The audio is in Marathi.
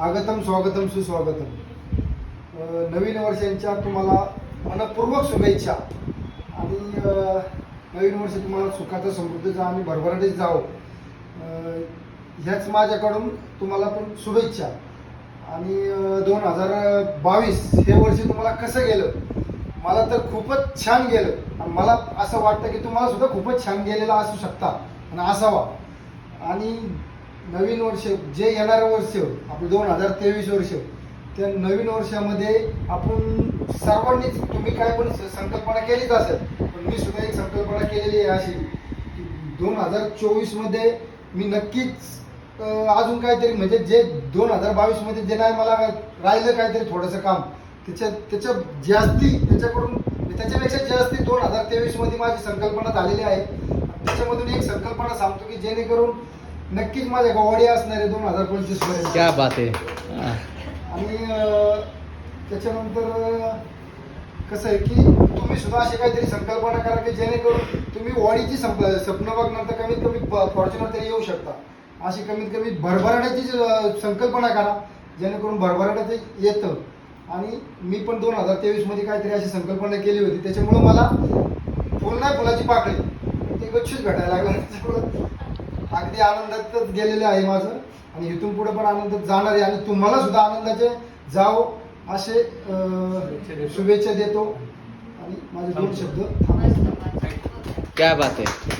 आगतम स्वागतम सुस्वागतम. नवीन वर्षांच्या तुम्हाला मनपूर्वक शुभेच्छा. आणि नवीन वर्ष तुम्हाला सुखाचं समृद्धीचं आणि भरभराटीत जावं. ह्याच माझ्याकडून तुम्हाला पण शुभेच्छा. आणि दोन हजार बावीस हे वर्ष तुम्हाला कसं गेलं? मला तर खूपच छान गेलं. आणि मला असं वाटतं की तुम्हाला सुद्धा खूपच छान गेलेला असू शकता. आणि असावा. आणि नवीन वर्ष जे येणारं वर्ष आपलं दोन हजार तेवीस वर्ष त्या नवीन वर्षामध्ये आपण सर्वांनीच तुम्ही काय पण संकल्पना केलीच असेल पण मी सुद्धा एक संकल्पना केलेली आहे अशी की दोन हजार चोवीसमध्ये मी नक्कीच अजून काहीतरी म्हणजे जे दोन हजार बावीसमध्ये जे नाही मला राहिलं काहीतरी थोडंसं काम त्याच्या त्याच्या जास्ती त्याच्याकडून त्याच्यापेक्षा जास्ती दोन हजार तेवीसमध्ये माझी संकल्पना झालेली आहे. त्याच्यामधून एक संकल्पना सांगतो की जेणेकरून नक्कीच माझ्या गवाडी असणार आहे दोन हजार पंचवीसपर्यंत क्या बात आहे. हा. आणि अं, त्याच्यानंतर अं, कसं आहे की तुम्ही सुद्धा अशी काहीतरी संकल्पना करा की जेणेकरून तुम्ही वाढीची संप स्वप्न बघणार तर कमीत कमी फॉर्च्युनर तरी येऊ शकता. अशी कमीत कमी भरभराट्याची अं, संकल्पना करा जेणेकरून भरभराट्याचं येतं. आणि मी पण दोन हजार तेवीसमध्ये काहीतरी अशी संकल्पना केली होती. त्याच्यामुळं मला फुल नाही फुलाची पाकळी ते गच्छूच भेटायला लागलं. त्याच्यामुळं अगदी आनंदातच गेलेलं आहे माझं. आणि इथून पुढे पण आनंदात जाणार आहे. आणि तुम्हाला सुद्धा आनंदाचे जाओ असे अं, शुभेच्छा देतो. आणि माझे दोन शब्द. क्या बात आहे